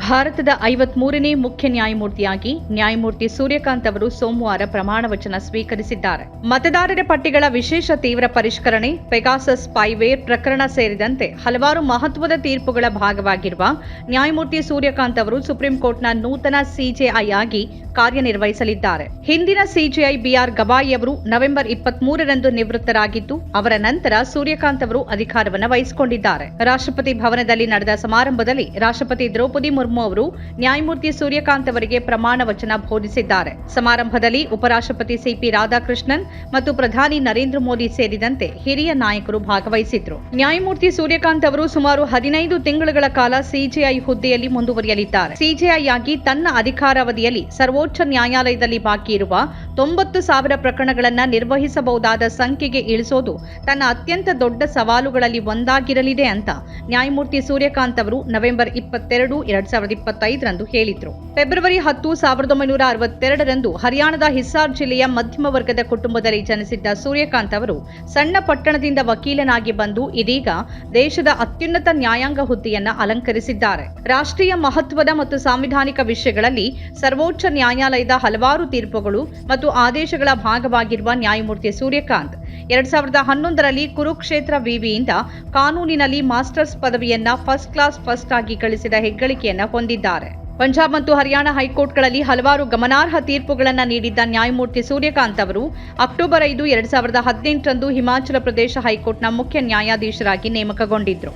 ಭಾರತದ ಐವತ್ಮೂರನೇ ಮುಖ್ಯ ನ್ಯಾಯಮೂರ್ತಿಯಾಗಿ ನ್ಯಾಯಮೂರ್ತಿ ಸೂರ್ಯಕಾಂತ್ ಅವರು ಸೋಮವಾರ ಪ್ರಮಾಣ ವಚನ ಸ್ವೀಕರಿಸಿದ್ದಾರೆ. ಮತದಾರರ ಪಟ್ಟಿಗಳ ವಿಶೇಷ ತೀವ್ರ ಪರಿಷ್ಕರಣೆ, ಪೆಗಾಸಸ್ ಸ್ಪೈವೇರ್ ಪ್ರಕರಣ ಸೇರಿದಂತೆ ಹಲವಾರು ಮಹತ್ವದ ತೀರ್ಪುಗಳ ಭಾಗವಾಗಿರುವ ನ್ಯಾಯಮೂರ್ತಿ ಸೂರ್ಯಕಾಂತ್ ಅವರು ಸುಪ್ರೀಂ ಕೋರ್ಟ್ನ ನೂತನ ಸಿಜೆಐ ಆಗಿ ಕಾರ್ಯನಿರ್ವಹಿಸಲಿದ್ದಾರೆ. ಹಿಂದಿನ ಸಿಜೆಐ ಬಿಆರ್ ಗವಾಯಿ ಅವರು ನವೆಂಬರ್ ಇಪ್ಪತ್ಮೂರರಂದು ನಿವೃತ್ತರಾಗಿದ್ದು, ಅವರ ನಂತರ ಸೂರ್ಯಕಾಂತ್ ಅವರು ಅಧಿಕಾರವನ್ನು ವಹಿಸಿಕೊಂಡಿದ್ದಾರೆ. ರಾಷ್ಟ್ರಪತಿ ಭವನದಲ್ಲಿ ನಡೆದ ಸಮಾರಂಭದಲ್ಲಿ ರಾಷ್ಟ್ರಪತಿ ದ್ರೌಪದಿ ಮುರ್ಮು ಅವರು ನ್ಯಾಯಮೂರ್ತಿ ಸೂರ್ಯಕಾಂತ್ ಅವರಿಗೆ ಪ್ರಮಾಣ ವಚನ ಬೋಧಿಸಿದ್ದಾರೆ. ಸಮಾರಂಭದಲ್ಲಿ ಉಪರಾಷ್ಟ್ರಪತಿ ಸಿಪಿ ರಾಧಾಕೃಷ್ಣನ್ ಮತ್ತು ಪ್ರಧಾನಿ ನರೇಂದ್ರ ಮೋದಿ ಸೇರಿದಂತೆ ಹಿರಿಯ ನಾಯಕರು ಭಾಗವಹಿಸಿದ್ರು. ನ್ಯಾಯಮೂರ್ತಿ ಸೂರ್ಯಕಾಂತ್ ಅವರು ಸುಮಾರು ಹದಿನೈದು ತಿಂಗಳುಗಳ ಕಾಲ ಸಿಜೆಐ ಹುದ್ದೆಯಲ್ಲಿ ಮುಂದುವರಿಯಲಿದ್ದಾರೆ. ಸಿಜೆಐ ಆಗಿ ತನ್ನ ಅಧಿಕಾರಾವಧಿಯಲ್ಲಿ ಸರ್ವೋಚ್ಚ ನ್ಯಾಯಾಲಯದಲ್ಲಿ ಬಾಕಿ ಇರುವ ತೊಂಬತ್ತು ಸಾವಿರ ಪ್ರಕರಣಗಳನ್ನು ನಿರ್ವಹಿಸಬಹುದಾದ ಸಂಖ್ಯೆಗೆ ಇಳಿಸೋದು ತನ್ನ ಅತ್ಯಂತ ದೊಡ್ಡ ಸವಾಲುಗಳಲ್ಲಿ ಒಂದಾಗಿರಲಿದೆ ಅಂತ ನ್ಯಾಯಮೂರ್ತಿ ಸೂರ್ಯಕಾಂತ್ ಅವರು ನವೆಂಬರ್ ಇಪ್ಪತ್ತೆರಡು ಎರಡ್ ಸಾವಿರದ ಇಪ್ಪತ್ತೈದರಂದು ಹೇಳಿದ್ರು. ಫೆಬ್ರವರಿ ಹತ್ತು ಸಾವಿರದ ಒಂಬೈನೂರ ಅರವತ್ತೆರಡರಂದು ಹರಿಯಾಣದ ಹಿಸ್ಸಾರ್ ಜಿಲ್ಲೆಯ ಮಧ್ಯಮ ವರ್ಗದ ಕುಟುಂಬದಲ್ಲಿ ಜನಿಸಿದ್ದ ಸೂರ್ಯಕಾಂತ್ ಅವರು ಸಣ್ಣ ಪಟ್ಟಣದಿಂದ ವಕೀಲನಾಗಿ ಬಂದು ಇದೀಗ ದೇಶದ ಅತ್ಯುನ್ನತ ನ್ಯಾಯಾಂಗ ಹುದ್ದೆಯನ್ನ ಅಲಂಕರಿಸಿದ್ದಾರೆ. ರಾಷ್ಟ್ರೀಯ ಮಹತ್ವದ ಮತ್ತು ಸಾಂವಿಧಾನಿಕ ವಿಷಯಗಳಲ್ಲಿ ಸರ್ವೋಚ್ಚ ನ್ಯಾಯಾಲಯದ ಹಲವಾರು ತೀರ್ಪುಗಳು ಮತ್ತು ಆದೇಶಗಳ ಭಾಗವಾಗಿರುವ ನ್ಯಾಯಮೂರ್ತಿ ಸೂರ್ಯಕಾಂತ್. ಎರಡ್ ಸಾವಿರದ ಹನ್ನೊಂದರಲ್ಲಿ ಕುರುಕ್ಷೇತ್ರ ವಿವಿಯಿಂದ ಕಾನೂನಿನಲ್ಲಿ ಮಾಸ್ಟರ್ಸ್ ಪದವಿಯನ್ನ ಫಸ್ಟ್ ಕ್ಲಾಸ್ ಫಸ್ಟ್ ಆಗಿ ಗಳಿಸಿದ ಹೆಗ್ಗಳಿಕೆಯನ್ನ ಹೊಂದಿದ್ದಾರೆ. ಪಂಜಾಬ್ ಮತ್ತು ಹರಿಯಾಣ ಹೈಕೋರ್ಟ್ಗಳಲ್ಲಿ ಹಲವಾರು ಗಮನಾರ್ಹ ತೀರ್ಪುಗಳನ್ನು ನೀಡಿದ್ದ ನ್ಯಾಯಮೂರ್ತಿ ಸೂರ್ಯಕಾಂತ್ ಅವರು ಅಕ್ಟೋಬರ್ ಐದು, ಎರಡ್ ಸಾವಿರದ ಹದಿನೆಂಟರಂದು ಹಿಮಾಚಲ ಪ್ರದೇಶ ಹೈಕೋರ್ಟ್ನ ಮುಖ್ಯ ನ್ಯಾಯಾಧೀಶರಾಗಿ ನೇಮಕಗೊಂಡಿದ್ರು.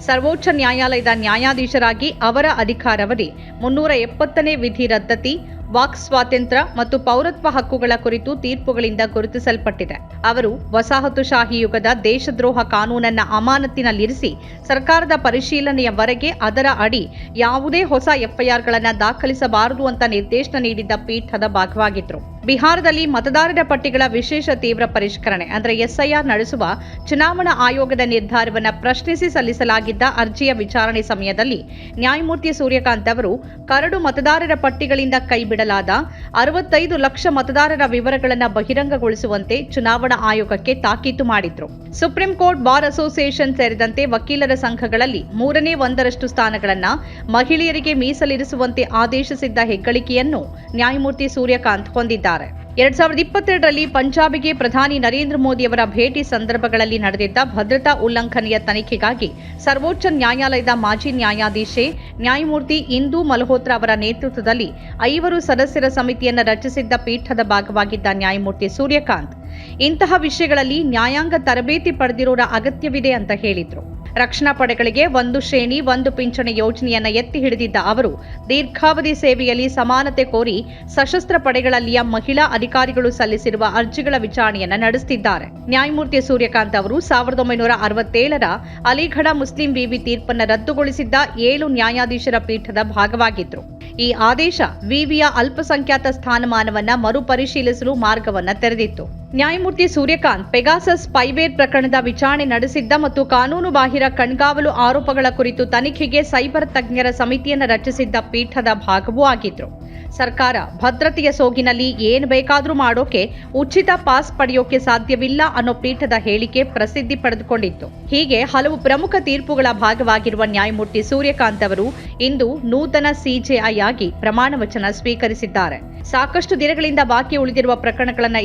ಸರ್ವೋಚ್ಚ ನ್ಯಾಯಾಲಯದ ನ್ಯಾಯಾಧೀಶರಾಗಿ ಅವರ ಅಧಿಕಾರಾವಧಿ ಮುನ್ನೂರ ಎಪ್ಪತ್ತನೇ ವಿಧಿ ರದ್ದತಿ ವಾಕ್ ಸ್ವಾತಂತ್ರ್ಯ ಮತ್ತು ಪೌರತ್ವ ಹಕ್ಕುಗಳ ಕುರಿತು ತೀರ್ಪುಗಳಿಂದ ಗುರುತಿಸಲ್ಪಟ್ಟಿದೆ. ಅವರು ವಸಾಹತುಶಾಹಿ ಯುಗದ ದೇಶದ್ರೋಹ ಕಾನೂನನ್ನ ಅಮಾನತಿನಲ್ಲಿರಿಸಿ ಸರ್ಕಾರದ ಪರಿಶೀಲನೆಯವರೆಗೆ ಅದರ ಅಡಿ ಯಾವುದೇ ಹೊಸ ಎಫ್ಐಆರ್ಗಳನ್ನು ದಾಖಲಿಸಬಾರದು ಅಂತ ನಿರ್ದೇಶನ ನೀಡಿದ್ದ ಪೀಠದ ಭಾಗವಾಗಿದ್ರು. ಬಿಹಾರದಲ್ಲಿ ಮತದಾರರ ಪಟ್ಟಿಗಳ ವಿಶೇಷ ತೀವ್ರ ಪರಿಷ್ಕರಣೆ ಅಂದರೆ ಎಸ್ಐಆರ್ ನಡೆಸುವ ಚುನಾವಣಾ ಆಯೋಗದ ನಿರ್ಧಾರವನ್ನು ಪ್ರಶ್ನಿಸಿ ಸಲ್ಲಿಸಲಾಗಿದ್ದ ಅರ್ಜಿಯ ವಿಚಾರಣೆ ಸಮಯದಲ್ಲಿ ನ್ಯಾಯಮೂರ್ತಿ ಸೂರ್ಯಕಾಂತ್ ಅವರು ಕರಡು ಮತದಾರರ ಪಟ್ಟಿಗಳಿಂದ ಕೈಬಿಡಲಾದ ಅರವತ್ತೈದು ಲಕ್ಷ ಮತದಾರರ ವಿವರಗಳನ್ನು ಬಹಿರಂಗಗೊಳಿಸುವಂತೆ ಚುನಾವಣಾ ಆಯೋಗಕ್ಕೆ ತಾಕೀತು ಮಾಡಿದ್ರು. ಸುಪ್ರೀಂ ಕೋರ್ಟ್ ಬಾರ್ ಅಸೋಸಿಯೇಷನ್ ಸೇರಿದಂತೆ ವಕೀಲರ ಸಂಘಗಳಲ್ಲಿ ಮೂರನೇ ಒಂದರಷ್ಟು ಸ್ಥಾನಗಳನ್ನು ಮಹಿಳೆಯರಿಗೆ ಮೀಸಲಿರಿಸುವಂತೆ ಆದೇಶಿಸಿದ್ದ ಹೆಗ್ಗಳಿಕೆಯನ್ನು ನ್ಯಾಯಮೂರ್ತಿ ಸೂರ್ಯಕಾಂತ್ ಹೊಂದಿದ್ದಾರೆ. ಎರಡ್ ಸಾವಿರದ ಇಪ್ಪತ್ತೆರಡರಲ್ಲಿ ಪಂಜಾಬಿಗೆ ಪ್ರಧಾನಿ ನರೇಂದ್ರ ಮೋದಿಯವರ ಭೇಟಿ ಸಂದರ್ಭಗಳಲ್ಲಿ ನಡೆದಿದ್ದ ಭದ್ರತಾ ಉಲ್ಲಂಘನೆಯ ತನಿಖೆಗಾಗಿ ಸರ್ವೋಚ್ಚ ನ್ಯಾಯಾಲಯದ ಮಾಜಿ ನ್ಯಾಯಾಧೀಶೆ ನ್ಯಾಯಮೂರ್ತಿ ಇಂದೂ ಮಲ್ಹೋತ್ರಾ ಅವರ ನೇತೃತ್ವದಲ್ಲಿ ಐವರು ಸದಸ್ಯರ ಸಮಿತಿಯನ್ನು ರಚಿಸಿದ್ದ ಪೀಠದ ಭಾಗವಾಗಿದ್ದ ನ್ಯಾಯಮೂರ್ತಿ ಸೂರ್ಯಕಾಂತ್. ಇಂತಹ ವಿಷಯಗಳಲ್ಲಿ ನ್ಯಾಯಾಂಗ ತರಬೇತಿ ಪಡೆದಿರೋರ ಅಗತ್ಯವಿದೆ ಅಂತ ಹೇಳಿದ್ರು. ರಕ್ಷಣಾ ಪಡೆಗಳಿಗೆ ಒಂದು ಶ್ರೇಣಿ, ಒಂದು ಪಿಂಚಣಿ ಯೋಜನೆಯನ್ನು ಎತ್ತಿ ಹಿಡಿದಿದ್ದ ಅವರು, ದೀರ್ಘಾವಧಿ ಸೇವೆಯಲ್ಲಿ ಸಮಾನತೆ ಕೋರಿ ಸಶಸ್ತ್ರ ಪಡೆಗಳಲ್ಲಿಯ ಮಹಿಳಾ ಅಧಿಕಾರಿಗಳು ಸಲ್ಲಿಸಿರುವ ಅರ್ಜಿಗಳ ವಿಚಾರಣೆಯನ್ನ ನಡೆಸುತ್ತಿದ್ದಾರೆ ನ್ಯಾಯಮೂರ್ತಿ ಸೂರ್ಯಕಾಂತ್ ಅವರು ಸಾವಿರದ ಒಂಬೈನೂರ ಅರವತ್ತೇಳರ ಅಲಿಘಡ ಮುಸ್ಲಿಂ ವಿವಿ ತೀರ್ಪನ್ನು ರದ್ದುಗೊಳಿಸಿದ್ದ ಏಳು ನ್ಯಾಯಾಧೀಶರ ಪೀಠದ ಭಾಗವಾಗಿದ್ರು. ಈ ಆದೇಶ ವಿವಿಯ ಅಲ್ಪಸಂಖ್ಯಾತ ಸ್ಥಾನಮಾನವನ್ನು ಮರುಪರಿಶೀಲಿಸಲು ಮಾರ್ಗವನ್ನ ತೆರೆದಿತ್ತು. ನ್ಯಾಯಮೂರ್ತಿ ಸೂರ್ಯಕಾಂತ್ ಪೆಗಾಸಸ್ ಸ್ಪೈವೇರ್ ಪ್ರಕರಣದ ವಿಚಾರಣೆ ನಡೆಸಿದ್ದ ಮತ್ತು ಕಾನೂನು ಬಾಹಿರ ಕಣ್ಗಾವಲು ಆರೋಪಗಳ ಕುರಿತು ತನಿಖೆಗೆ ಸೈಬರ್ ತಜ್ಞರ ಸಮಿತಿಯನ್ನು ರಚಿಸಿದ್ದ ಪೀಠದ ಭಾಗವೂ ಆಗಿದ್ರು. ಸರ್ಕಾರ ಭದ್ರತೆಯ ಸೋಗಿನಲ್ಲಿ ಏನು ಬೇಕಾದರೂ ಮಾಡೋಕೆ ಉಚಿತ ಪಾಸ್ ಪಡೆಯೋಕೆ ಸಾಧ್ಯವಿಲ್ಲ ಅನ್ನೋ ಪೀಠದ ಹೇಳಿಕೆ ಪ್ರಸಿದ್ಧಿ ಪಡೆದುಕೊಂಡಿತ್ತು. ಹೀಗೆ ಹಲವು ಪ್ರಮುಖ ತೀರ್ಪುಗಳ ಭಾಗವಾಗಿರುವ ನ್ಯಾಯಮೂರ್ತಿ ಸೂರ್ಯಕಾಂತ್ ಅವರು ಇಂದು ನೂತನ ಸಿಜೆಐ ಆಗಿ ಪ್ರಮಾಣ ವಚನ ಸ್ವೀಕರಿಸಿದ್ದಾರೆ. ಸಾಕಷ್ಟು ದಿನಗಳಿಂದ ಬಾಕಿ ಉಳಿದಿರುವ ಪ್ರಕರಣಗಳನ್ನು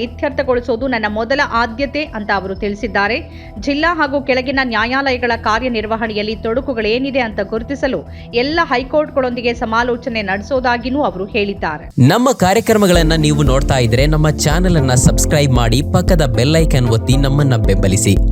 ಇತ್ಯರ್ಥಗೊಳಿಸುವುದು ನನ್ನ ಮೊದಲ ಆದ್ಯತೆ ಅಂತ ಅವರು ತಿಳಿಸಿದ್ದಾರೆ. ಜಿಲ್ಲಾ ಹಾಗೂ ಕೆಳಗಿನ ನ್ಯಾಯಾಲಯಗಳ ಕಾರ್ಯನಿರ್ವಹಣೆಯಲ್ಲಿ ತೊಡಕುಗಳೇನಿದೆ ಅಂತ ಗುರುತಿಸಲು ಎಲ್ಲ ಹೈಕೋರ್ಟ್ಗಳೊಂದಿಗೆ ಸಮಾಲೋಚನೆ ನಡೆಸೋದಾಗಿಯೂ ಅವರು ಹೇಳಿದ್ದಾರೆ. ನಮ್ಮ ಕಾರ್ಯಕ್ರಮಗಳನ್ನು ನೀವು ನೋಡ್ತಾ ಇದ್ರೆ ನಮ್ಮ ಚಾನೆಲ್ ಅನ್ನ ಸಬ್ಸ್ಕ್ರೈಬ್ ಮಾಡಿ ಪಕ್ಕದ ಬೆಲ್ಲೈಕನ್ ಒತ್ತಿ ನಮ್ಮನ್ನ ಬೆಂಬಲಿಸಿ.